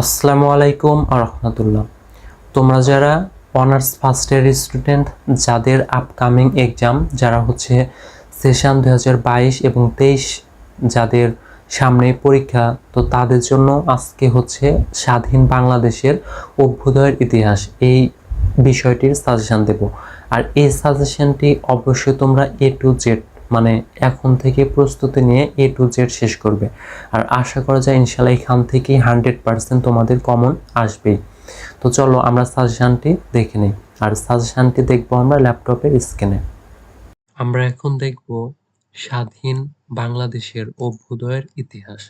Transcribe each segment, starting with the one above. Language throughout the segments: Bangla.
আসসালামু আলাইকুম রহমতুল্লাহ। তোমরা যারা অনার্স ফার্স্ট ইয়ার স্টুডেন্ট, যাদের আপকামিং এক্সাম যারা হচ্ছে সেশন দু হাজার বাইশ এবং তেইশ, যাদের সামনে পরীক্ষা, তো তাদের জন্য আজকে হচ্ছে স্বাধীন বাংলাদেশের অভ্যুদয়ের ইতিহাস, এই বিষয়টির সাজেশন দেব। আর এই সাজেশনটি অবশ্যই তোমরা এ টু জেড মানে এখন থেকে প্রস্তুতি নিয়ে এ টু জেড শেষ করবে। আর আশা করা যায় ইনশাল্লাহ এখান থেকেই হান্ড্রেড পার্সেন্ট তোমাদের কমন আসবেই। তো চলো আমরা সাজেশানটি দেখে নিই। আর সাজেশানটি দেখব আমরা ল্যাপটপের স্ক্রিনে আমরা এখন দেখব স্বাধীন বাংলাদেশের অভ্যুদয়ের ইতিহাস।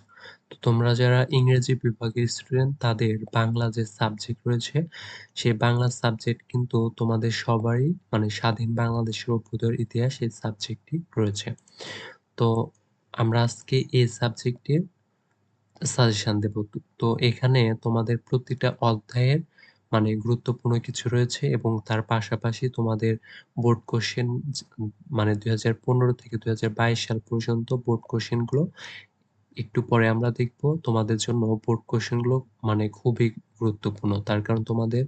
তো তোমরা যারা ইংরেজি বিভাগের স্টুডেন্ট তাদের বাংলা যে সাবজেক্ট রয়েছে, সেই বাংলা সাবজেক্ট কিন্তু তোমাদের সবারই মানে স্বাধীন বাংলাদেশের অভ্যুদয়ের ইতিহাস এই সাবজেক্টটি রয়েছে। তো আমরা আজকে এই সাবজেক্টের সাজেশন দেব। তো এখানে তোমাদের প্রতিটা অধ্যায়ের মানে গুরুত্বপূর্ণ কিছু রয়েছে এবং তার পাশাপাশি তোমাদের বোর্ড কোশ্চেন মানে দুই হাজার পনেরো থেকে দুই হাজার বাইশ সাল পর্যন্ত বোর্ড কোশ্চেনগুলো একটু পরে আমরা দেখব তোমাদের জন্য বোর্ড কোশ্চেনগুলো মানে খুবই গুরুত্বপূর্ণ। তার কারণ তোমাদের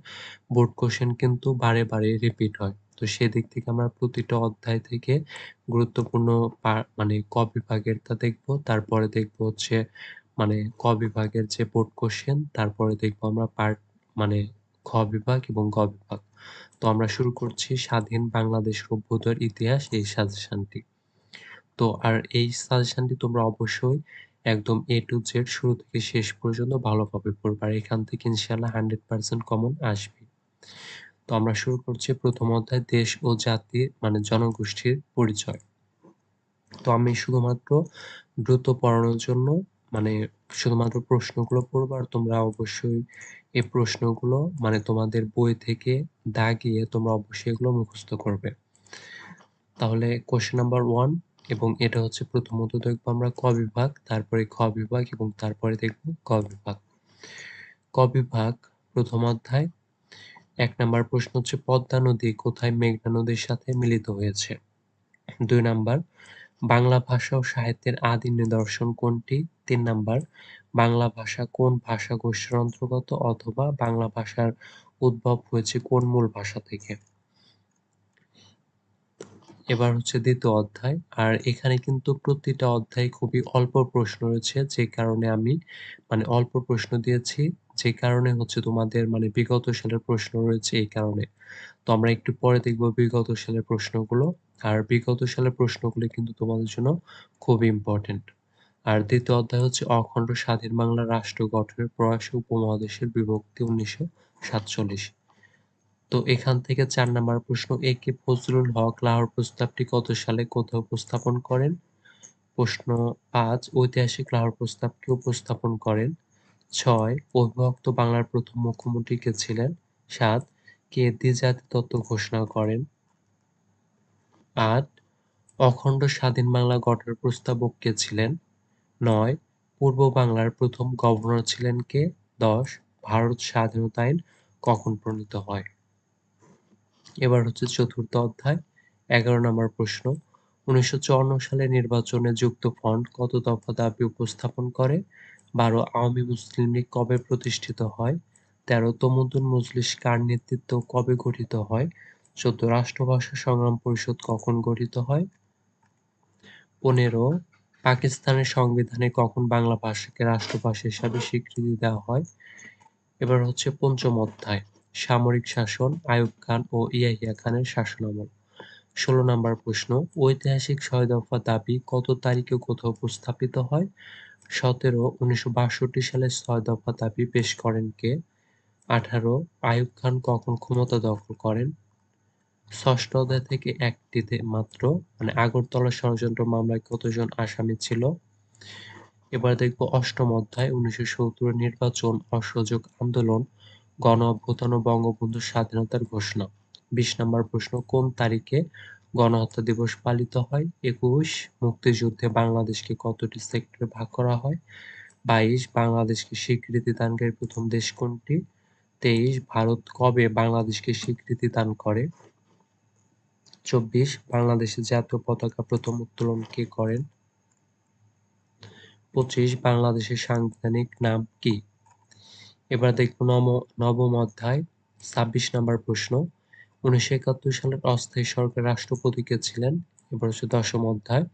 বোর্ড কোশ্চেন কিন্তু বারে বারে রিপিট হয়। তো সেদিক থেকে আমরা প্রতিটা অধ্যায় থেকে গুরুত্বপূর্ণ মানে ক বিভাগেরটা দেখব, তারপরে দেখব হচ্ছে মানে ক বিভাগের যে বোর্ড কোশ্চেন তারপরে দেখব আমরা পার্ট মানে খ বিভাগ এবং গ বিভাগ। তো আমরা শুরু করছি স্বাধীন বাংলাদেশ সভ্যতার ইতিহাস এই সাজেশনটি তো আর এই সাজেশনটি তোমরা অবশ্যই একদম এ টু জেড শুরু থেকে শেষ পর্যন্ত ভালোভাবে পড়বে আর এখান থেকে ইনশাল্লাহ হান্ড্রেড পার্সেন্ট কমন আসবে। তো আমরা শুরু করছি প্রথম অধ্যায়, দেশ ও জাতির মানে জনগোষ্ঠীর পরিচয়। তো আমি শুধুমাত্র দ্রুত পড়ানোর জন্য মানে শুধুমাত্র প্রশ্নগুলো পড়ব আর তোমরা অবশ্যই এই প্রশ্নগুলো মানে তোমাদের বই থেকে দাগিয়ে তোমরা অবশ্যই এগুলো মুখস্থ করবে। তাহলে কোশ্চেন নাম্বার ওয়ান এবং এটা হচ্ছে প্রথমত দেখব আমরা ক বিভাগ, তারপরে খ বিভাগ এবং তারপরে দেখব ক বিভাগ। ক বিভাগ, প্রথম অধ্যায়, এক নাম্বার প্রশ্ন হচ্ছে, পদ্মা নদী কোথায় মেঘনা নদীর সাথে মিলিত হয়েছে? দুই নাম্বার, বাংলা ভাষা ও সাহিত্যের আদি নিদর্শন কোনটি? তিন নাম্বার, বাংলা ভাষা কোন ভাষা গোষ্ঠীর অন্তর্গত অথবা বাংলা ভাষার উদ্ভব হয়েছে কোন মূল ভাষা থেকে? এবার হচ্ছে দ্বিতীয় অধ্যায়। আর এখানে কিন্তু প্রতিটা অধ্যায় খুবই অল্প প্রশ্ন রয়েছে, যে কারণে আমি মানে অল্প প্রশ্ন দিয়েছি, যে কারণে হচ্ছে তোমাদের মানে বিগত সালের প্রশ্ন রয়েছে এই কারণে। তো আমরা একটু পরে দেখব বিগত সালের প্রশ্নগুলো। আর বিগত সালের প্রশ্নগুলো কিন্তু তোমাদের জন্য খুব ইম্পর্টেন্ট আর দ্বিতীয় অধ্যায় হচ্ছে অখণ্ড স্বাধীন বাংলা রাষ্ট্র গঠনের প্রয়াস উপমহাদেশের বিভক্তি উনিশশো সাতচল্লিশ। তো এখান থেকে চার নাম্বার প্রশ্ন, এ কে ফজলুল হক লাহোর প্রস্তাবটি কত সালে কোথায় উপস্থাপন করেন? প্রশ্ন পাঁচ, ঐতিহাসিক লাহোর প্রস্তাবকে উপস্থাপন করেন? ছয় অবিভক্ত বাংলার প্রথম মুখ্যমন্ত্রী কে ছিলেন? সাত, কে দ্বিজাতি তত্ত্ব ঘোষণা করেন? আট, অখণ্ড স্বাধীন বাংলা গঠনের প্রস্তাবক কে ছিলেন? নয়, পূর্ব বাংলার প্রথম গভর্নর ছিলেন কে? দশ, ভারত স্বাধীনতা আইন কখন প্রণীত হয়? এবার হচ্ছে চতুর্থ অধ্যায়, এগারো নম্বর প্রশ্ন। উনিশশো চুয়ান্ন সালে নির্বাচনে যুক্ত ফ্রন্ট কত দফা দাবি উপস্থাপন করে? বারো, আওয়ামী মুসলিম লীগ কবে প্রতিষ্ঠিত হয়? তেরো তমুদ্দুন মজলিস কার নেতৃত্ব কবে গঠিত হয়? চোদ্দ, রাষ্ট্রভাষা সংগ্রাম পরিষদ কখন গঠিত হয়? পনেরো, পাকিস্তানের সংবিধানে কখন বাংলা ভাষাকে রাষ্ট্রভাষা হিসাবে স্বীকৃতি দেওয়া হয়? এবার হচ্ছে পঞ্চম অধ্যায়। সামরিক শাসন, আইয়ুব খান ও ইয়াহিয়া খানের শাসনামল ষোলো নম্বর প্রশ্ন, ঐতিহাসিক ছয় দফা দাবি কত তারিখে কোথাও উপস্থাপিত হয়? সতেরো, উনিশশো বাষট্টি সালে ছয় দফা দাবি পেশ করেন কে? আঠারো, আইয়ুব খান কখন ক্ষমতা দখল করেন? ষষ্ঠ অধ্যায় থেকে একটিতে মাত্র মানে আগরতলা ষড়যন্ত্র মামলায় কতজন আসামি ছিল? এবার দেখব অষ্টম অধ্যায়, উনিশশো সত্তর নির্বাচন অসহযোগ আন্দোলন গণ অভ্যুত্থান ও বঙ্গবন্ধুর স্বাধীনতার ঘোষণা। বিশ নম্বর প্রশ্ন, কোন তারিখে গণহত্যা দিবস পালিত হয়? একুশ, মুক্তিযুদ্ধে বাংলাদেশকে কতটি সেক্টরে ভাগ করা হয়? বাইশ, বাংলাদেশকে স্বীকৃতি দানকারী প্রথম দেশ কোনটি? তেইশ, ভারত কবে বাংলাদেশকে স্বীকৃতি দান করে? চব্বিশ, বাংলাদেশের জাতীয় পতাকা প্রথম উত্তোলন কে করেন? পঁচিশ, বাংলাদেশের সাংবিধানিক নাম কি? এবার দেখব নম, নবম অধ্যায়, ছাব্বিশ নম্বর প্রশ্ন। উনিশশো একাত্তর সালের অস্থায়ী সরকার রাষ্ট্রপতি কে ছিলেন? এবার হচ্ছে দশম অধ্যায়,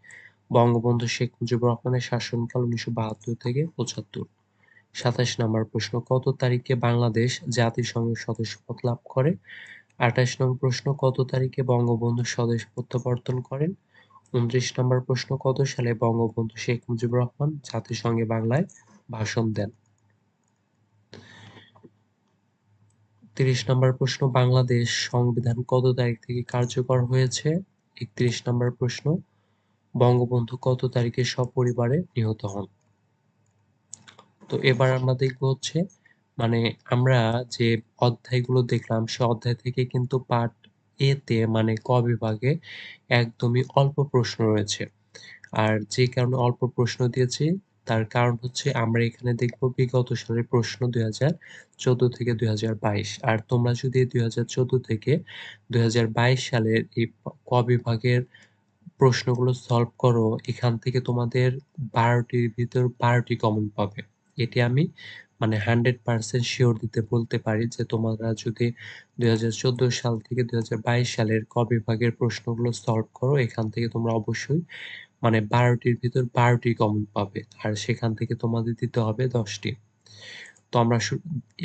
বঙ্গবন্ধু শেখ মুজিবুর রহমানের শাসনকাল উনিশশো বাহাত্তর থেকে পঁচাত্তর। সাতাশ নম্বর প্রশ্ন, কত তারিখে বাংলাদেশ জাতিসংঘের সদস্যপদ লাভ করে? আঠাশ নম্বর প্রশ্ন, কত তারিখে বঙ্গবন্ধু স্বদেশ প্রত্যাবর্তন করেন? উনত্রিশ নম্বর প্রশ্ন, কত সালে বঙ্গবন্ধু শেখ মুজিবুর রহমান জাতিসংঘে বাংলায় ভাষণ দেন? তিরিশ নম্বর প্রশ্ন, বাংলাদেশ সংবিধান কত তারিখ থেকে কার্যকর হয়েছে? একত্রিশ নম্বর প্রশ্ন, বঙ্গবন্ধু কত তারিখে সপরিবারে নিহত হন? তো এবার আমরা দেখব হচ্ছে মানে আমরা যে অধ্যায়গুলো দেখলাম, সে অধ্যায় থেকে কিন্তু পাঠ এতে মানে ক বিভাগে একদমই অল্প প্রশ্ন রয়েছে। আর যে কারণে অল্প প্রশ্ন দিয়েছি তার কারণ হচ্ছে আমরা এখানে দেখব বিগত সালের প্রশ্ন দুই হাজার চোদ্দ থেকে দুই হাজার বাইশ। আর তোমরা যদি দুই হাজার চোদ্দ থেকে দুই হাজার বাইশ সালের এই ক বিভাগের প্রশ্নগুলো সলভ করো, এখান থেকে তোমাদের বারোটির ভিতর বারোটি কমন পাবে। এটি আমি মানে হান্ড্রেড পার্সেন্ট শিওর দিতে বলতে পারি যে তোমরা যদি দুই হাজার চোদ্দ সাল থেকে দুই হাজার বাইশ সালের ক বিভাগের প্রশ্নগুলো সলভ করো, এখান থেকে তোমরা অবশ্যই মানে বারোটির ভিতর বারোটি কমন পাবে। আর সেখান থেকে তোমাদের দিতে হবে দশটি। তো আমরা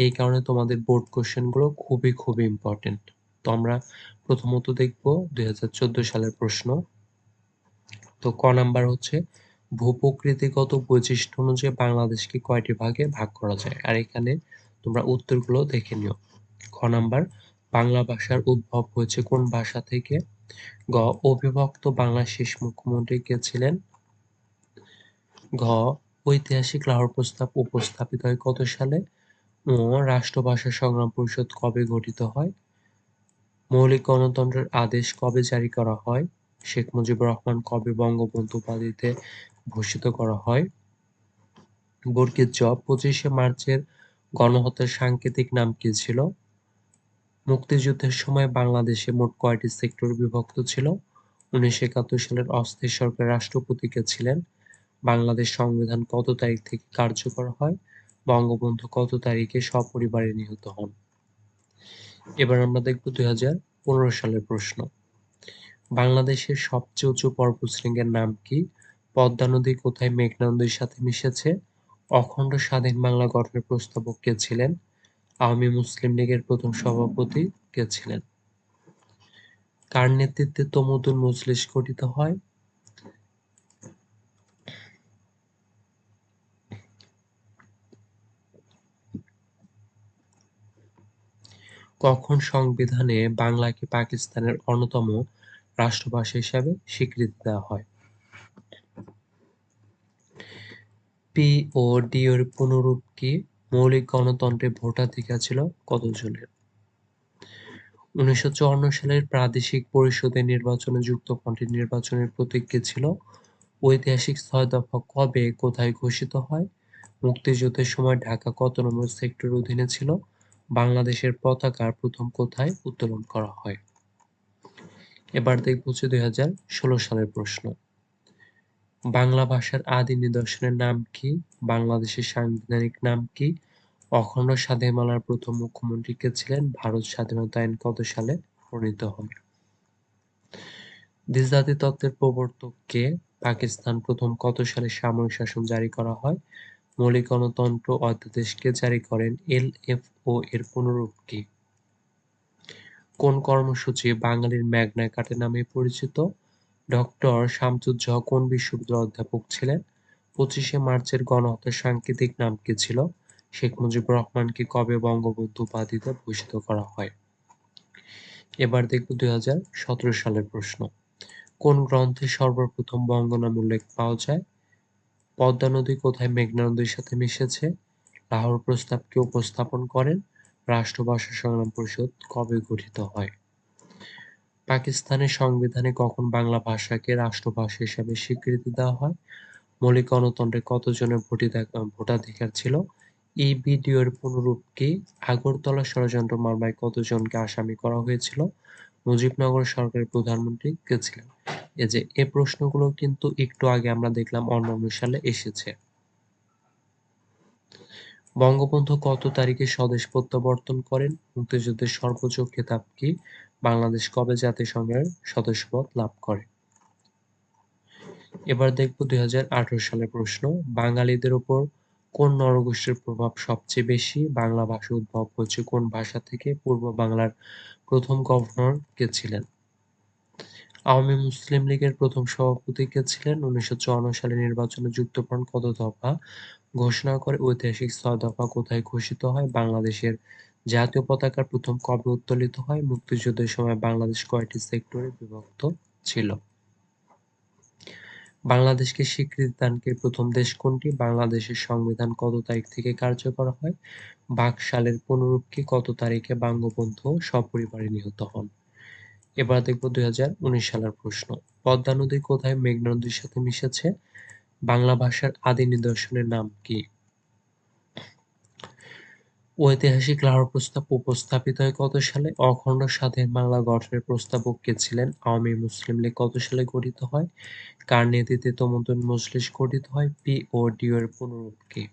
এই কারণে তোমাদের বোর্ড কোশ্চেনগুলো খুবই খুবই ইম্পর্টেন্ট তো আমরা প্রথমত দেখব দুই হাজার চোদ্দ সালের প্রশ্ন। তো ক নাম্বার হচ্ছে, ভূপ্রকৃতিগত বৈশিষ্ট্য অনুযায়ী বাংলাদেশকে কয়টি ভাগে ভাগ করা যায়? আর এখানে তোমরা উত্তরগুলো দেখে নিও। খ নাম্বার, বাংলা ভাষার উদ্ভব হয়েছে কোন ভাষা থেকে? গ, অবিভক্ত বাংলা শেষ মুখ্যমন্ত্রী কে ছিলেন? ঘ, ঐতিহাসিক লাহোর প্রস্তাব উপস্থাপিত হয় কত সালে? ও রাষ্ট্রভাষা সংগ্রাম পরিষদ কবে গঠিত হয়? মৌলিক গণতন্ত্রের আদেশ কবে জারি করা হয়? শেখ মুজিবুর রহমান কবে বঙ্গবন্ধু উপাধিতে ভূষিত করা হয়? বর্গীর জব পঁচিশে মার্চের গণহত্যার সাংকেতিক নাম কি ছিল? মুক্তিযুদ্ধের সময় বাংলাদেশে মোট কয়টি সেক্টর বিভক্ত ছিল? উনিশশো একাত্তর সালের অস্থায়ী সরকার রাষ্ট্রপতি কে ছিলেন। বাংলাদেশ সংবিধান কত তারিখ থেকে কার্যকর হয়? বঙ্গবন্ধু কত তারিখে সপরিবারে নিহত হন? এবার আমরা দেখব দুই হাজার পনেরো সালের প্রশ্ন। বাংলাদেশের সবচেয়ে উঁচু পর্বতশৃঙ্গের নাম কি? পদ্মা নদী কোথায় মেঘনা নদীর সাথে মিশেছে? অখণ্ড স্বাধীন বাংলা গঠনের প্রস্তাবক কে ছিলেন? আওয়ামী মুসলিম লীগের প্রথম সভাপতি কে ছিলেন? কার নেতৃত্বে তমুদুল মজলিস গঠিত হয়? কখন সংবিধানে বাংলাকে পাকিস্তানের অন্যতম রাষ্ট্রভাষা হিসাবে স্বীকৃতি দেওয়া হয়? পি ও ডি এর পুনরূপ কি মৌলিক গণতন্ত্রে ভোটাধিকার ছিল কতজনের? উনিশশো চুয়ান্ন সালের প্রাদেশিক পরিষদের নির্বাচনে যুক্তফ্রন্টের নির্বাচনের প্রতীক ছিল? ঐতিহাসিক ছয় দফা কবে কোথায় ঘোষিত হয়? মুক্তিযুদ্ধের সময় ঢাকা কত নম্বর সেক্টর অধীনে ছিল? বাংলাদেশের পতাকা প্রথম কোথায় উত্তোলন করা হয়? এবার দেখব হচ্ছে দুই হাজার ষোলো সালের প্রশ্ন। বাংলা ভাষার আদি নিদর্শনের নাম কি? বাংলাদেশের সাংবিধানিক নাম কি? অখণ্ড স্বাধীনমালার প্রথম মুখ্যমন্ত্রী কে ছিলেন? ভারত স্বাধীনতা আইন কত সালে প্রণীত হয় দ্বিজাতি তত্ত্বের প্রবর্তক কে? পাকিস্তান প্রথম কত সালে সামরিক শাসন জারি করা হয়? মৌলিক গণতন্ত্র অধ্যাদেশ কে জারি করেন? এল এফ ও এর পুনরূপ কি? কোন কর্মসূচি বাঙালির ম্যাগনা কার্টা নামে পরিচিত? ডক্টর শামসুজ্জোহা কোন বিশ্ববিদ্যালয়ের অধ্যাপক ছিলেন? পঁচিশে মার্চের গণহত্যার সাংকেতিক নাম কি ছিল? শেখ মুজিবুর রহমানকে কবে বঙ্গবন্ধু উপাধিতে ভূষিত করা হয়? এবার দেখব দুই হাজার সতেরো সালের প্রশ্ন। কোন গ্রন্থে সর্বপ্রথম বঙ্গনাম উল্লেখ পাওয়া যায়? পদ্মা নদী কোথায় মেঘনা নদীর সাথে মিশেছে? লাহোর প্রস্তাবকে উপস্থাপন করেন? রাষ্ট্রভাষা সংগ্রাম পরিষদ কবে গঠিত হয়? পাকিস্তানের সংবিধানে কখন বাংলা ভাষাকে রাষ্ট্রভাষা হিসাবে স্বীকৃতি দেওয়া হয়? মৌলিক গণতন্ত্রে কতজনের ভোটাধিকার ছিল? এই ভিডিওর পুনরূপ কি? আগরতলা ষড়যন্ত্র মামলায় কতজনকে আসামি করা হয়েছিল? মুজিবনগর সরকারের প্রধানমন্ত্রী কে ছিলেন? এই যে এই প্রশ্নগুলো কিন্তু একটু আগে আমরা দেখলাম, অন্যান্য সালে এসেছে। বঙ্গবন্ধু কত তারিখে স্বদেশ প্রত্যাবর্তন করেন? মুক্তিযুদ্ধের সর্বোচ্চ খেতাব কি? বাংলাদেশ কবে জাতিসংঘের সদস্যপদ লাভ করে? এবার দেখব দুই সালের প্রশ্ন। বাঙালিদের উপর কোন নরগোষ্ঠীর প্রভাব সবচেয়ে বেশি? বাংলা ভাষা উদ্ভব হচ্ছে কোন ভাষা থেকে? পূর্ব বাংলার প্রথম গভর্নর কে ছিলেন? আওয়ামী মুসলিম লীগের প্রথম সভাপতি কে ছিলেন? উনিশশো সালে নির্বাচনে যুক্তফ্রন্ট কত দফা ঘোষণা করে? ঐতিহাসিক ছয় দফা কোথায় ঘোষিত হয়? বাংলাদেশের জাতীয় পতাকার প্রথম কবে উত্তোলিত হয়? মুক্তিযুদ্ধের সময় বাংলাদেশ কয়টি সেক্টরে বিভক্ত ছিল? বাংলাদেশকে স্বীকৃতি দানকে প্রথম দেশ কোনটি? বাংলাদেশের সংবিধান কত তারিখ থেকে কার্যকর হয়? বাকশালের পুনরূপকে কত তারিখে বঙ্গবন্ধু সপরিবারে নিহত হন? এবার দেখব দুই হাজার উনিশ সালের প্রশ্ন। পদ্মা নদী কোথায় মেঘনা নদীর সাথে মিশেছে? বাংলা ভাষার আদি নিদর্শনের নাম কি? ঐতিহাসিক লাহোর প্রস্তাব উপস্থাপিত হয় কত সালে? অখণ্ড স্বাধীন বাংলা গঠনের প্রস্তাবক কে ছিলেন? আওয়ামী মুসলিম লীগ কত সালে গঠিত হয়? কার নেতৃত্বে তমুদ্দুন মজলিস গঠিত হয়? পি ও ডিও এর পুনরূপ কি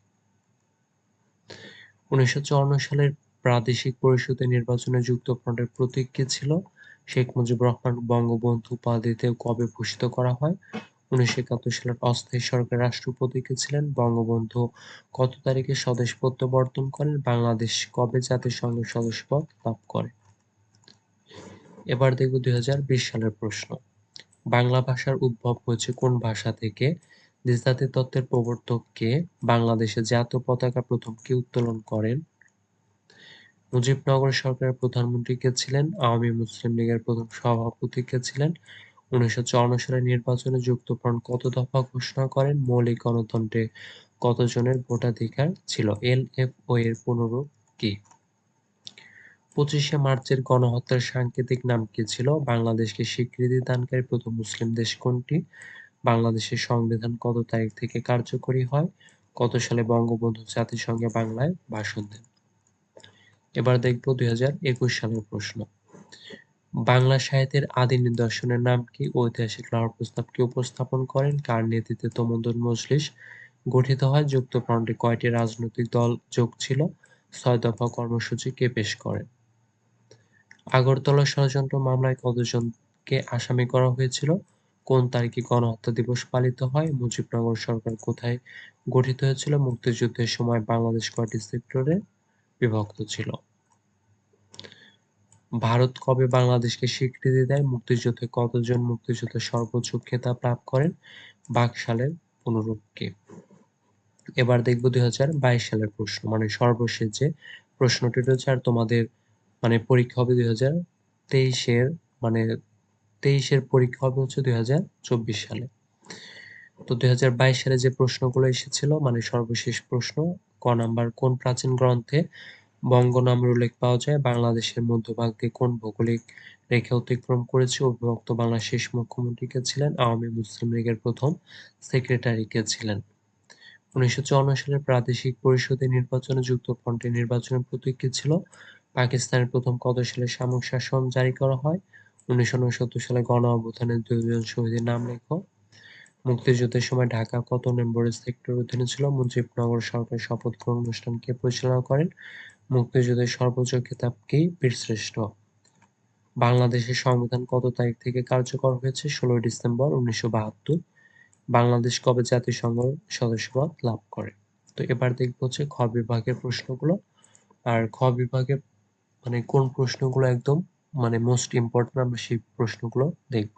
উনিশশো সালের প্রাদেশিক পরিষদে নির্বাচনে যুক্তফ্রন্টের প্রতীক কি ছিল? শেখ মুজিবুর রহমান বঙ্গবন্ধু উপাধিতে কবে ভূষিত করা হয়? উনিশশো একাত্তর সালের অস্থায়ী সরকার রাষ্ট্রপতি কে ছিলেন বঙ্গবন্ধু। কত তারিখে স্বদেশ প্রত্যাবর্তন করেন? বাংলাদেশ কবে জাতিসংঘের সদস্যপদ লাভ করে? এবার দেখব দুই সালের প্রশ্ন। বাংলা ভাষার উদ্ভব হয়েছে কোন ভাষা থেকে? দ্বিজাতি তত্ত্বের প্রবর্তক কে? বাংলাদেশে জাতীয় পতাকা প্রথম কে উত্তোলন করেন? মুজিবনগর সরকারের প্রধানমন্ত্রী কে ছিলেন? আওয়ামী মুসলিম লীগের প্রথম সভাপতি কে ছিলেন? উনিশশো সালের নির্বাচনে যুক্তফ্রন্ট কত দফা ঘোষণা করেন? মৌলিক গণতন্ত্রে কতজনের ভোটাধিকার ছিল? এল এফ ও এর পুনরূপ কি? পঁচিশে মার্চের গণহত্যার সাংকেতিক নাম কি ছিল? বাংলাদেশকে স্বীকৃতি দানকারী প্রথম মুসলিম দেশ কোনটি? বাংলাদেশের সংবিধান কত তারিখ থেকে কার্যকরী হয়? কত সালে বঙ্গবন্ধু জাতিসংঘে বাংলায় ভাষণ দেন? এবার দেখব দুই হাজার একুশ সালের প্রশ্ন। বাংলা সাহিত্যের আদি নিদর্শনের নাম কি? ঐতিহাসিক লাহোর প্রস্তাবকে উপস্থাপন করেন কার নেতৃত্বে তমুদ্দুন মজলিস? গঠিত হয় যুক্তফ্রন্টে কয়টি রাজনৈতিক দল যোগ ছিল? ছয় দফা কর্মসূচি কে পেশ করেন আগরতলা ষড়যন্ত্র মামলায় কতজনকে আসামি করা হয়েছিল? কোন তারিখে গণহত্যা দিবস পালিত হয়? মুজিবনগর সরকার কোথায় গঠিত হয়েছিল? মুক্তিযুদ্ধের সময় বাংলাদেশ কয়টি সেক্টরে বিভক্ত ছিল? ভারত কবে বাংলাদেশকে স্বীকৃতি দেয়? মুক্তিযুদ্ধে কতজন মুক্তিযোদ্ধা সর্বোচ্চ খেতাব লাভ করেন? বাকশালের পুনরূপকে এবার দেখব দুই সালের প্রশ্ন। মানে সর্বশেষ যে প্রশ্নটি রয়েছে আর তোমাদের মানে পরীক্ষা হবে দুই হাজার তেইশের মানে তেইশের পরীক্ষা হবে হচ্ছে দুই হাজার চব্বিশ সালে। তো দুই হাজার বাইশ সালে যে প্রশ্নগুলো এসেছিল মানে সর্বশেষ প্রশ্ন, ক নাম্বার কোন প্রাচীন গ্রন্থে বঙ্গ নামের উল্লেখ পাওয়া যায়, বাংলাদেশের মধ্যভাগ দিয়ে কোন ভৌগোলিক রেখা অতিক্রম করেছে? অবিভক্ত বাংলার শেষ মুখ্যমন্ত্রী কে ছিলেন? আওয়ামী মুসলিম লীগের প্রথম সেক্রেটারি কে ছিলেন? উনিশশো সালের প্রাদেশিক পরিষদে নির্বাচনে নির্বাচনের প্রতীক কি ছিল? পাকিস্তানের প্রথম কত সালে সামরিক শাসন জারি করা হয়? উনিশশো সালে গণ অভ্যুত্থানের দুইজন শহীদের নাম লেখো। মুক্তিযুদ্ধের সময় ঢাকা কত নম্বরের সেক্টর অধীনে ছিল? মুজিবনগর সরকার শপথ গ্রহণ অনুষ্ঠানকে পরিচালনা করেন মুক্তিযুদ্ধের সর্বোচ্চ খেতাব কি? বীরশ্রেষ্ঠ। বাংলাদেশের সংবিধান কত তারিখ থেকে কার্যকর হয়েছে? ষোলোই ডিসেম্বর উনিশশো বাহাত্তর। বাংলাদেশ কবে জাতিসংঘ সদস্যপদ লাভ করে? তো এবার দেখব হচ্ছে খ বিভাগের প্রশ্নগুলো। আর খ বিভাগে মানে কোন প্রশ্নগুলো একদম মানে মোস্ট ইম্পর্টেন্ট আমরা সেই প্রশ্নগুলো দেখব।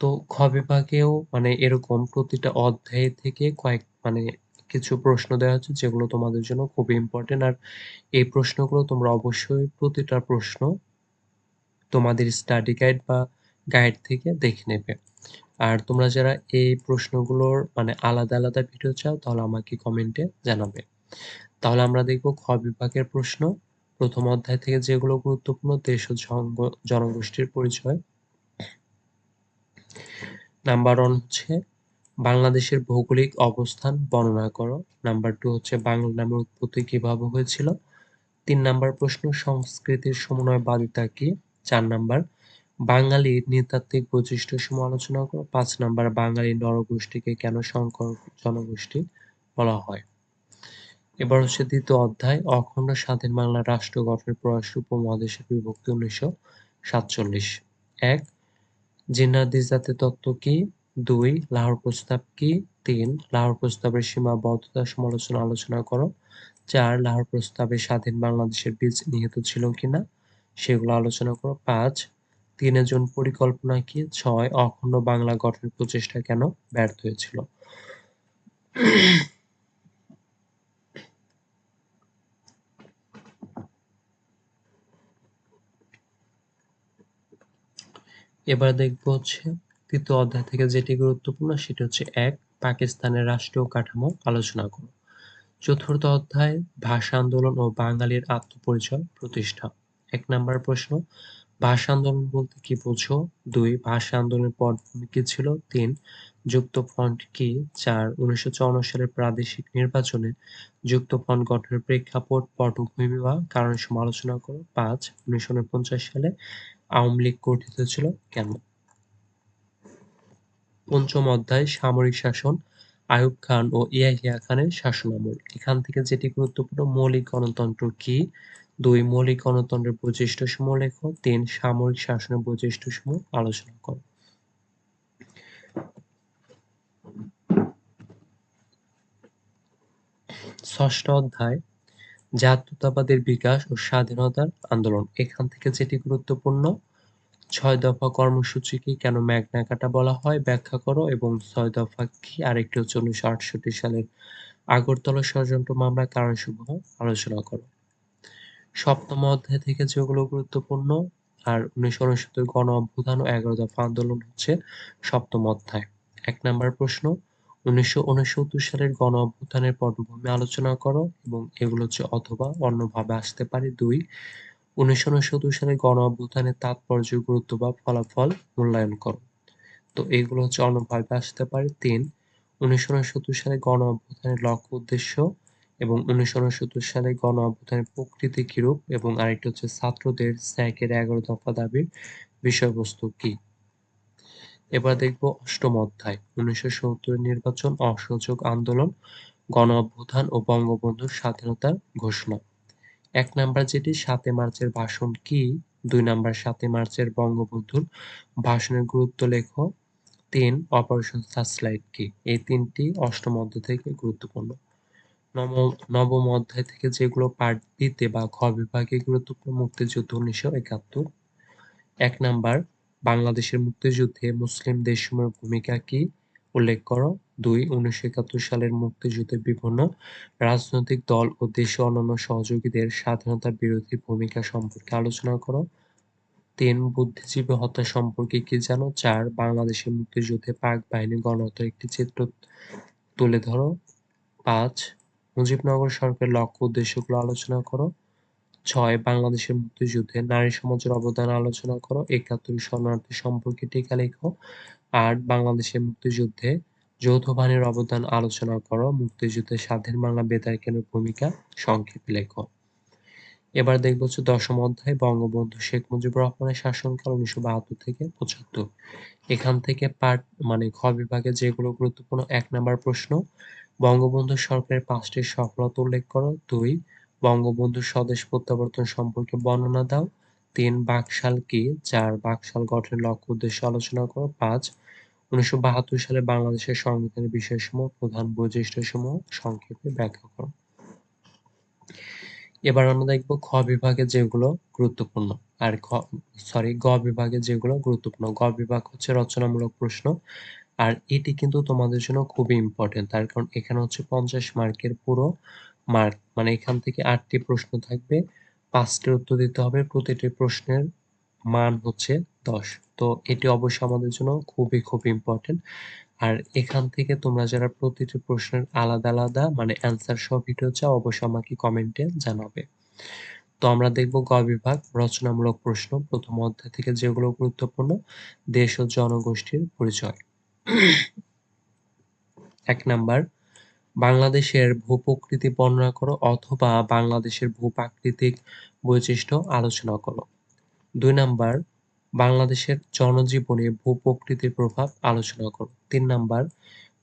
তো খ বিভাগেও মানে এরকম প্রতিটা অধ্যায় থেকে কয়েক মানে কিছু প্রশ্ন দেওয়া হচ্ছে যেগুলো তোমাদের জন্য খুবই ইম্পর্টেন্ট আর এই প্রশ্নগুলো তোমরা অবশ্যই প্রতিটা প্রশ্ন তোমাদের স্টাডি গাইড বা গাইড থেকে দেখে নেবে। আর তোমরা যারা এই প্রশ্নগুলোর মানে আলাদা আলাদা ভিডিও চাও, তাহলে আমাকে কমেন্টে জানাবে। তাহলে আমরা দেখব খ বিভাগের প্রশ্ন। প্রথম অধ্যায় থেকে যেগুলো গুরুত্বপূর্ণ, দেশ ও জনগোষ্ঠীর পরিচয়। নাম্বার ওয়ান হচ্ছে বাংলাদেশের ভৌগোলিক অবস্থান বর্ণনা করো। নাম্বার টু হচ্ছে বাংলা নামের উৎপত্তি কীভাবে হয়েছিল? তিন নাম্বার প্রশ্ন, সংস্কৃতির সমন্বয়বাদিতা কি? চার নাম্বার বাঙালির নৃতাত্ত্বিক বৈশিষ্ট্য সমূহ আলোচনা করো। পাঁচ নাম্বার, বাঙালি নরগোষ্ঠীকে কেন সংকর জনগোষ্ঠী বলা হয়? এবার হচ্ছে দ্বিতীয় অধ্যায়, অখণ্ড স্বাধীন বাংলা রাষ্ট্র গঠনের প্রয়াস উপমহাদেশের বিভক্তি উনিশশো সাতচল্লিশ। এক জিন্নার তত্ত্ব কি? দুই, লাহোর প্রস্তাব কি? তিন, লাহোর প্রস্তাবের সীমাবদ্ধতা সমালোচনা আলোচনা করো। চার, লাহোর প্রস্তাবে স্বাধীন বাংলাদেশের বীজ নিহিত ছিল কিনা সেগুলো আলোচনা করো। পাঁচ তিনের জন পরিকল্পনা কি? ছয়, অখণ্ড বাংলা গঠনের প্রচেষ্টা কেন ব্যর্থ হয়েছিল? এবার দেখব হচ্ছে তৃতীয় অধ্যায় থেকে যেটি গুরুত্বপূর্ণ, সেটি হচ্ছে এক, পাকিস্তানের রাষ্ট্রীয় কাঠামো আলোচনা করো। চতুর্থ অধ্যায়, ভাষা আন্দোলন ও বাঙালির আত্মপরিচয় প্রতিষ্ঠা। এক নাম্বার প্রশ্ন, ভাষা আন্দোলন বলতে কি বোঝো? দুই, ভাষা আন্দোলনের পটভূমি কি ছিল? তিন যুক্ত ফ্রন্ট কি? চার, উনিশশো চুয়ান্ন সালের প্রাদেশিক নির্বাচনে যুক্ত ফ্রন্ট গঠনের প্রেক্ষাপট, পটভূমি বা কারণ সমালোচনা করো। পাঁচ, উনিশশো সালে আওয়ামী লীগ গঠিত ছিল কেন? পঞ্চম অধ্যায়, সামরিক শাসন, আয়ুব খান ও ইয়াহিয়া খানের শাসনামল। এখান থেকে যেটি গুরুত্বপূর্ণ, মৌলিক গণতন্ত্র কি? দুই, মৌলিক গণতন্ত্রের বৈশিষ্ট্যসমূহ লেখো। তিন, সামরিক শাসনের বৈশিষ্ট্য সমূহ আলোচনা করো। ষষ্ঠ অধ্যায়, জাতীয়তাবাদের বিকাশ ও স্বাধীনতার আন্দোলন। এখান থেকে যেটি গুরুত্বপূর্ণ ছয় দফা কর্মসূচিকে কেন ম্যাগনা কাটা বলা হয়? ব্যাখ্যা করো। এবং ছয় দফা কি? আরেকটি হচ্ছে উনিশশো আটষট্টি সালের আগরতলা ষড়যন্ত্র মামলা কারণসমূহ আলোচনা করো। সপ্তম অধ্যায় থেকে যেগুলো গুরুত্বপূর্ণ, আর উনিশশো উনসত্তর গণ অভ্যুত্থান ও এগারো দফা আন্দোলন হচ্ছে সপ্তম অধ্যায়। এক নম্বর প্রশ্ন, উনিশশো উনসত্তর সালের গণ অভ্যুত্থানের পটভূমি আলোচনা করো। এবং এগুলো হচ্ছে অথবা অন্যভাবে আসতে পারে। দুই উনিশশো উনসত্তর সালে গণ অভ্যুত্থানের তাৎপর্য, গুরুত্ব বা ফলাফল মূল্যায়ন করো। তো এইগুলো হচ্ছে অন্যভাবে আসতে পারে। তিন, উনিশশো সালে গণ অভ্যুত্থানের লক্ষ্য উদ্দেশ্য এবং উনিশশো উনসত্তর সালে গণ অভ্যুত্থানের প্রকৃতি কিরূপ এবং আরেকটি হচ্ছে ছাত্রদের স্যাকের এগারো দফা দাবির বিষয়বস্তু কি? এবার দেখব অষ্টম অধ্যায়, উনিশশো সত্তর নির্বাচন, অসহযোগ আন্দোলন গণ অভ্যুত্থান ও বঙ্গবন্ধুর স্বাধীনতার ঘোষণা। এক নাম্বার যেটি, সাতে মার্চের ভাষণ কি? দুই নাম্বার, সাতে মার্চের বঙ্গবন্ধুর ভাষণের গুরুত্ব লেখ। তিন, অপারেশন সার্চলাইট কি? এই তিনটি অষ্টম অধ্যায় থেকে গুরুত্বপূর্ণ। নবম অধ্যায় থেকে যেগুলো পার্ট বিতে বা খ বিভাগে গুরুত্বপূর্ণ, মুক্তিযুদ্ধ উনিশশো একাত্তর। এক নাম্বার, বাংলাদেশের মুক্তিযুদ্ধে মুসলিম দেশসমূহের ভূমিকা কি? উল্লেখ করো, দুই, উনিশশো একাত্তর সালের মুক্তিযুদ্ধে বিভিন্ন রাজনৈতিক দল ও দেশের অন্যান্য সহযোগীদের স্বাধীনতা বিরোধী ভূমিকা সম্পর্কে আলোচনা করো। তিন, বুদ্ধিজীবী হত্যা সম্পর্কে কি জানো? চার বাংলাদেশের মুক্তিযুদ্ধে পাক বাহিনী গণহত্যার একটি চিত্র তুলে ধরো। পাঁচ, মুজিবনগর সরকারের লক্ষ্য উদ্দেশ্যগুলো আলোচনা করো। ছয়, বাংলাদেশের মুক্তিযুদ্ধে নারী সমাজের অবদান আলোচনা করো। একাত্তর শরণার্থী সম্পর্কে টিকা লেখো। আট বাংলাদেশের মুক্তিযুদ্ধে যৌথ বাহিনীর অবদান আলোচনা করো। মুক্তিযুদ্ধে স্বাধীন বাংলা বেতার কেন্দ্রের ভূমিকা সংক্ষেপে লেখো। এবার দেখব হচ্ছে দশম অধ্যায়। বঙ্গবন্ধু শেখ মুজিবুর রহমানের শাসনকাল উনিশশো বাহাত্তর থেকে পঁচাত্তর। এখান থেকে পার্ট মানে খ বিভাগে যেগুলো গুরুত্বপূর্ণ, এক নাম্বার প্রশ্ন, বঙ্গবন্ধু সরকারের পাঁচটি সফলতা উল্লেখ করো। দুই বঙ্গবন্ধুর স্বদেশ প্রত্যাবর্তন সম্পর্কে বর্ণনা দাও। তিন বাকশাল কি? চার বাকশাল গঠনের লক্ষ্য উদ্দেশ্য আলোচনা করো। পাঁচ, উনিশশো বাহাত্তর সালে বাংলাদেশের সংবিধানের বিষয়সমূহ, প্রধান বৈশিষ্ট্যসমূহ সংক্ষেপে ব্যাখ্যা করো। এবার আমরা দেখব খ বিভাগে যেগুলো গুরুত্বপূর্ণ। আর খ সরি গ বিভাগে যেগুলো গুরুত্বপূর্ণ। গ বিভাগ হচ্ছে রচনামূলক প্রশ্ন। আর এটি কিন্তু তোমাদের জন্য খুবই ইম্পর্টেন্ট তার কারণ এখানে হচ্ছে পঞ্চাশ মার্কের পুরো মার্ক। মানে এখান থেকে আটটি প্রশ্ন থাকবে। পাঁচটির উত্তর দিতে হবে। প্রতিটি প্রশ্নের মান হচ্ছে দশ। তো এটি অবশ্যই আমাদের জন্য খুবই, খুব ইম্পর্টেন্ট আর এখান থেকে তোমরা যারা প্রতিটি প্রশ্নের আলাদা আলাদা মানে অ্যান্সার সহ ভিডিও চাও, অবশ্যই আমাকে কমেন্টে জানাবে। তো আমরা দেখব গ বিভাগ, রচনামূলক প্রশ্ন, প্রথম অধ্যায় থেকে যেগুলো গুরুত্বপূর্ণ, দেশ ও জনগোষ্ঠীর পরিচয়। এক নাম্বার বাংলাদেশের ভূপ্রকৃতি বর্ণনা করো অথবা বাংলাদেশের ভূপ্রাকৃতিক বৈশিষ্ট্য আলোচনা করো। দুই নাম্বার, বাংলাদেশের জনজীবনে ভূপ্রকৃতির প্রভাব আলোচনা করো। তিন নাম্বার,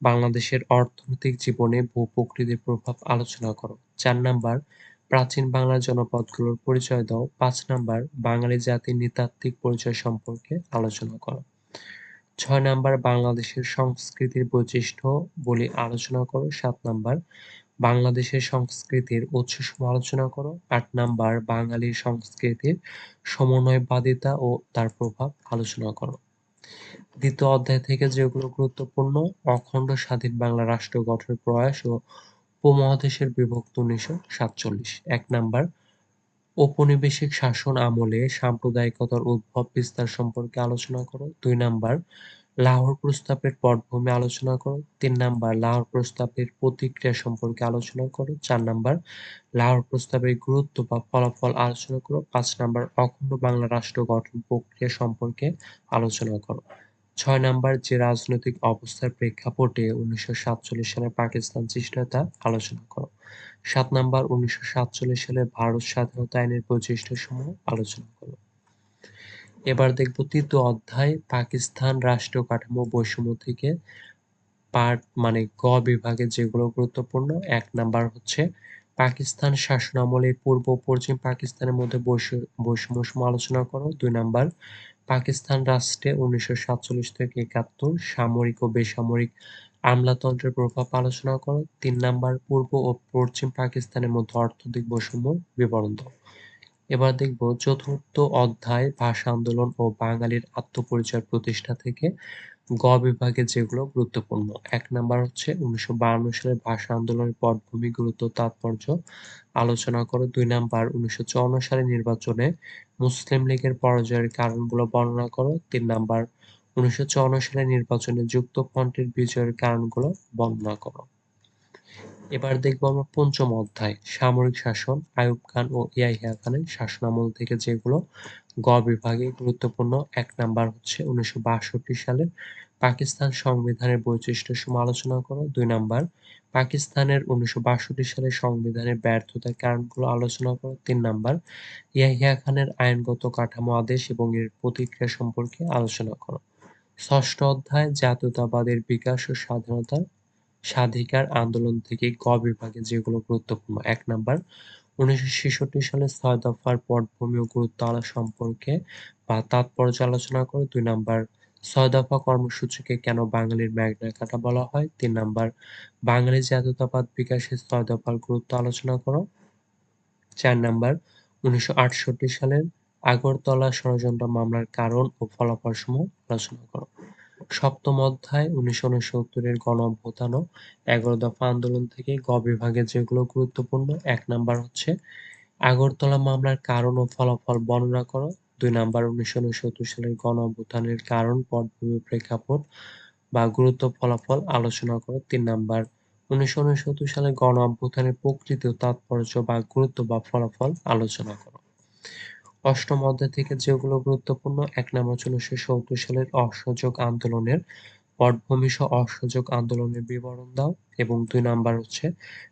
বাংলাদেশের অর্থনৈতিক জীবনে ভূপ্রকৃতির প্রভাব আলোচনা করো। চার নাম্বার, প্রাচীন বাংলার জনপদগুলোর পরিচয় দাও। পাঁচ নাম্বার, বাঙালি জাতির নৃতাত্ত্বিক পরিচয় সম্পর্কে আলোচনা করো। ছয় নাম্বার বাংলাদেশের সংস্কৃতির বৈশিষ্ট্য বলে আলোচনা করো। সাত নাম্বার বাংলাদেশের সংস্কৃতির উৎস আলোচনা করো। আট নাম্বার বাঙালির সংস্কৃতির সমন্বয়বাদিতা ও তার প্রভাব আলোচনা করো। দ্বিতীয় অধ্যায় থেকে যেগুলো গুরুত্বপূর্ণ, অখণ্ড স্বাধীন বাংলা রাষ্ট্র গঠনের প্রয়াস ও উপমহাদেশের বিভক্ত উনিশশো সাতচল্লিশ। এক নাম্বার ঔপনিবেশিক শাসন আমলে সাম্প্রদায়িকতার উদ্ভব বিস্তার সম্পর্কে আলোচনা করো। দুই নাম্বার, লাহোর প্রস্তাবের পটভূমি আলোচনা করো। তিন নাম্বার, লাহোর প্রস্তাবের প্রতিক্রিয়া সম্পর্কে আলোচনা করো। চার নাম্বার, লাহোর প্রস্তাবের গুরুত্ব বা ফলাফল আলোচনা করো। পাঁচ নাম্বার, অখণ্ড বাংলা রাষ্ট্র গঠন প্রক্রিয়া সম্পর্কে আলোচনা করো। ছয় নাম্বার, যে রাজনৈতিক অবস্থার প্রেক্ষাপটে উনিশশো সাতচল্লিশ সালে পাকিস্তান সৃষ্টি আলোচনা করো। সাত নাম্বার উনিশশো সাতচল্লিশ সালে ভারত স্বাধীনতা আইনের বৈশিষ্ট্য সমূহ আলোচনা করো এবার দেখব তৃতীয় অধ্যায়, পাকিস্তান রাষ্ট্রীয় কাঠামো বৈষম্য থেকে পার্ট মানে গ বিভাগে যেগুলো গুরুত্বপূর্ণ, এক নাম্বার হচ্ছে পাকিস্তান শাসনামলে পূর্ব পশ্চিম পাকিস্তানের মধ্যে বৈষম্য আলোচনা করো। দুই নাম্বার, পাকিস্তান রাষ্ট্রে উনিশশো সাতচল্লিশ থেকে একাত্তর সামরিক ও বেসামরিক আমলাতন্ত্রের প্রভাব আলোচনা করো। তিন নাম্বার, পূর্ব ও পশ্চিম পাকিস্তানের মধ্যে অর্থনৈতিক বৈষম্য বিবরণ দাও। এবার দেখব চতুর্থ অধ্যায়, ভাষা আন্দোলন ও বাঙালির আত্মপরিচয় প্রতিষ্ঠা থেকে গ বিভাগে যেগুলো গুরুত্বপূর্ণ। এক নাম্বার হচ্ছে উনিশশো বায়ান্ন সালের ভাষা আন্দোলনের পটভূমি, গুরুত্ব, তাৎপর্য আলোচনা করো। দুই নাম্বার, উনিশশো চুয়ান্ন সালের নির্বাচনে মুসলিম লীগের পরাজয়ের কারণগুলো বর্ণনা করো। তিন নাম্বার উনিশশো সালের নির্বাচনে যুক্ত ফ্রন্টের বিজয়ের কারণগুলো বর্ণনা করো। এবার দেখব আমরা পঞ্চম অধ্যায়, সামরিক শাসন আয়ুব খান ও ইয়াহিয়া খানের শাসনামল থেকে যেগুলো গ বিভাগে গুরুত্বপূর্ণ, এক নাম্বার হচ্ছে উনিশশো সালের পাকিস্তান সংবিধানের বৈশিষ্ট্য সমালোচনা করো। দুই নাম্বার, পাকিস্তানের উনিশশো সালের সংবিধানের ব্যর্থতার কারণগুলো আলোচনা করো। তিন নাম্বার, ইয়াহিয়া খানের আইনগত কাঠামো আদেশ এবং এর প্রতিক্রিয়া সম্পর্কে আলোচনা করো। ষষ্ঠ অধ্যায়, জাতীয়তাবাদের বিকাশ ও স্বাধীনতার স্বাধিকার আন্দোলন থেকে ক বিভাগে যেগুলো গুরুত্বপূর্ণ, এক নাম্বার, উনিশশো ছেষট্টি সালে ছয় দফার পটভূমি ও গুরুত্ব সম্পর্কে বা তাৎপর্য আলোচনা করে, দুই নাম্বার, ছয় দফা কর্মসূচিকে কেন বাঙালির ম্যাগনা কাটা বলা হয়, তিন নাম্বার, বাঙালি জাতীয়তাবাদ বিকাশের ছয় দফার গুরুত্ব আলোচনা করো, চার নাম্বার, উনিশশো আটষট্টি সালের আগরতলা ষড়যন্ত্র মামলার কারণ ও ফলাফল সমূহ আলোচনা করো। সপ্তম অধ্যায়, উনিশশো উনসত্তরের গণ অভ্যুত্থান এগারো দফা আন্দোলন থেকে গ বিভাগে যেগুলো গুরুত্বপূর্ণ, এক নাম্বার হচ্ছে আগরতলা মামলার কারণ ও ফলাফল বর্ণনা করো। দুই নাম্বার, উনিশশো উনসত্তর সালের গণ অভ্যুত্থানের কারণ, পটভূমি প্রেক্ষাপট বা গুরুত্ব ফলাফল আলোচনা করো। তিন নাম্বার, উনিশশো উনসত্তর সালের গণ অভ্যুত্থানের প্রকৃতি ও তাৎপর্য বা গুরুত্ব বা ফলাফল আলোচনা করো। অষ্টম অধ্যায় থেকে যেগুলো গুরুত্বপূর্ণ, এক নম্বর উনিশশো সত্তর সালের অসহযোগ আন্দোলনের পটভূমি সহ অসহযোগ আন্দোলনের বিবরণ দাও এবং দুই নাম্বার হচ্ছে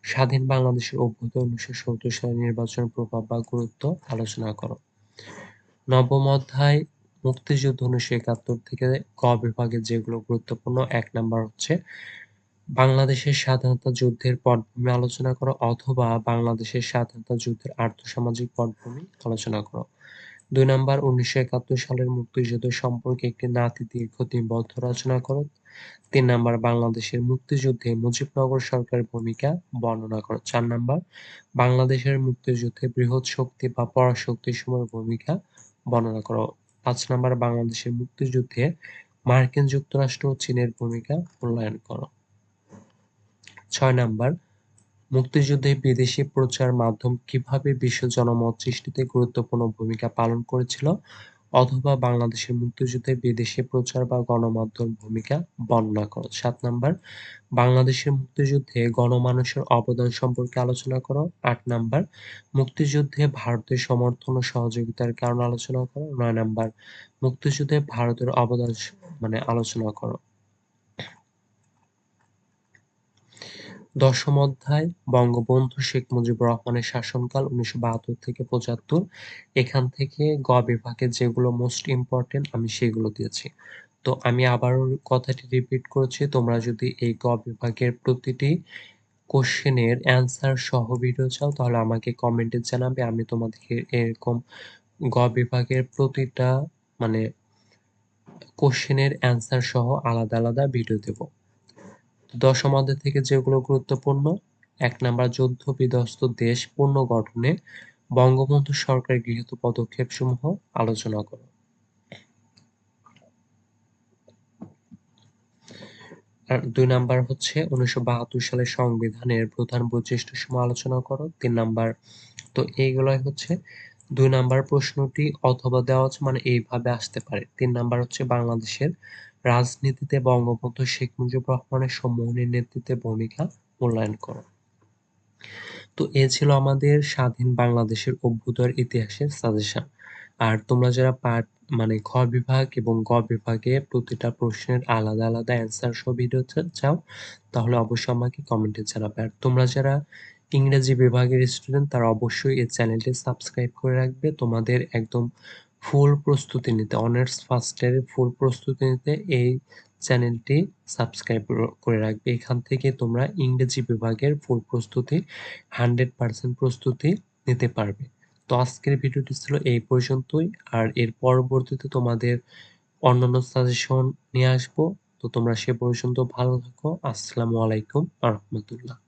স্বাধীন বাংলাদেশের অভ্যুদয় উনিশশো সত্তর সালের নির্বাচনের প্রভাব বা গুরুত্ব আলোচনা করো। নবম অধ্যায়, মুক্তিযুদ্ধ উনিশশো একাত্তর থেকে ক বিভাগে যেগুলো গুরুত্বপূর্ণ, এক নাম্বার হচ্ছে বাংলাদেশের স্বাধীনতা যুদ্ধের পটভূমি আলোচনা করো অথবা বাংলাদেশের স্বাধীনতা যুদ্ধের আর্থসামাজিক পটভূমি আলোচনা করো। দুই নম্বর, উনিশশো একাত্তর সালের মুক্তিযুদ্ধ সম্পর্কে একটি নাতি দীর্ঘ নিবদ্ধ রচনা করো তিন নম্বর, বাংলাদেশের মুক্তিযুদ্ধে মুজিবনগর সরকারের ভূমিকা বর্ণনা করো চার নাম্বার, বাংলাদেশের মুক্তিযুদ্ধে বৃহৎ শক্তি বা পরাশক্তির সময় ভূমিকা বর্ণনা করো পাঁচ নম্বর, বাংলাদেশের মুক্তিযুদ্ধে মার্কিন যুক্তরাষ্ট্র ও চীনের ভূমিকা মূল্যায়ন করো ছয় নাম্বার মুক্তিযুদ্ধে বিদেশি প্রচার মাধ্যম কীভাবে বিশ্ব জনমত সৃষ্টিতে গুরুত্বপূর্ণ ভূমিকা পালন করেছিল অথবা বাংলাদেশের মুক্তিযুদ্ধে বিদেশি প্রচার বা গণমাধ্যম ভূমিকা বর্ণনা করো। সাত নাম্বার, বাংলাদেশের মুক্তিযুদ্ধে গণমানুষের অবদান সম্পর্কে আলোচনা করো। আট নাম্বার, মুক্তিযুদ্ধে ভারতের সমর্থন ও সহযোগিতার কারণ আলোচনা করো। নয় নাম্বার, মুক্তিযুদ্ধে ভারতের অবদান মানে আলোচনা করো। দশম অধ্যায়, বঙ্গবন্ধু শেখ মুজিবুর রহমানের শাসনকাল উনিশশো বাহাত্তর থেকে পঁচাত্তর। এখান থেকে গ বিভাগে যেগুলো মোস্ট ইম্পর্টেন্ট আমি সেগুলো দিয়েছি। তো আমি আবারও কথাটি রিপিট করছি, তোমরা যদি এই গ বিভাগের প্রতিটি কোশ্চেনের অ্যান্সার সহ ভিডিও চাও, তাহলে আমাকে কমেন্টে জানাবে। আমি তোমাদেরকে এরকম গ বিভাগের প্রতিটা মানে কোশ্চেনের অ্যান্সার সহ আলাদা আলাদা ভিডিও দেব। দশম অধ্যায় থেকে যেগুলো গুরুত্বপূর্ণ, এক নাম্বার যুদ্ধ বিধ্বস্ত দেশ পুনর্গঠনে বঙ্গবন্ধু সরকার গৃহীত পদক্ষেপ সমূহ আলোচনা করো। দুই নাম্বার হচ্ছে উনিশশো সালের সংবিধানের প্রধান বৈশিষ্ট্য সমূহ আলোচনা করো। তিন নাম্বার তো এইগুলাই হচ্ছে দুই নাম্বার প্রশ্নটি অথবা দেওয়া মানে এইভাবে আসতে পারে। তিন নাম্বার হচ্ছে বাংলাদেশের রাজনীতিতে বঙ্গবন্ধু শেখ মুজিবুর রহমানের সম্মোহনের নেতৃত্বে ভূমিকা মূল্যায়ন করো তো এ ছিল আমাদের স্বাধীন বাংলাদেশের অভ্যুদয়ের ইতিহাসের সাজেশন আর তোমরা যারা পার্ট মানে খ বিভাগ এবং গ বিভাগে প্রতিটা প্রশ্নের আলাদা আলাদা অ্যান্সার সহ ভিডিও চাও, তাহলে অবশ্যই আমাকে কমেন্টে জানাবে। আর তোমরা যারা ইংরেজি বিভাগের স্টুডেন্ট তারা অবশ্যই এই চ্যানেলটি সাবস্ক্রাইব করে রাখবে। তোমাদের একদম ফুল প্রস্তুতি নিতে অনার্স ফার্স্ট ইয়ারের ফুল প্রস্তুতি নিতে এই চ্যানেলটি সাবস্ক্রাইব করে রাখবে। এখান থেকে তোমরা ইংরেজি বিভাগের ফুল প্রস্তুতি হান্ড্রেড পার্সেন্ট প্রস্তুতি নিতে পারবে। তো আজকের ভিডিওটি ছিল এই পর্যন্তই। আর এর পরবর্তীতে তোমাদের অন্যান্য সাজেশন নিয়ে আসব। তো তোমরা সে পর্যন্ত ভালো থাকো। আসসালামু আলাইকুম রহমতুল্লাহ।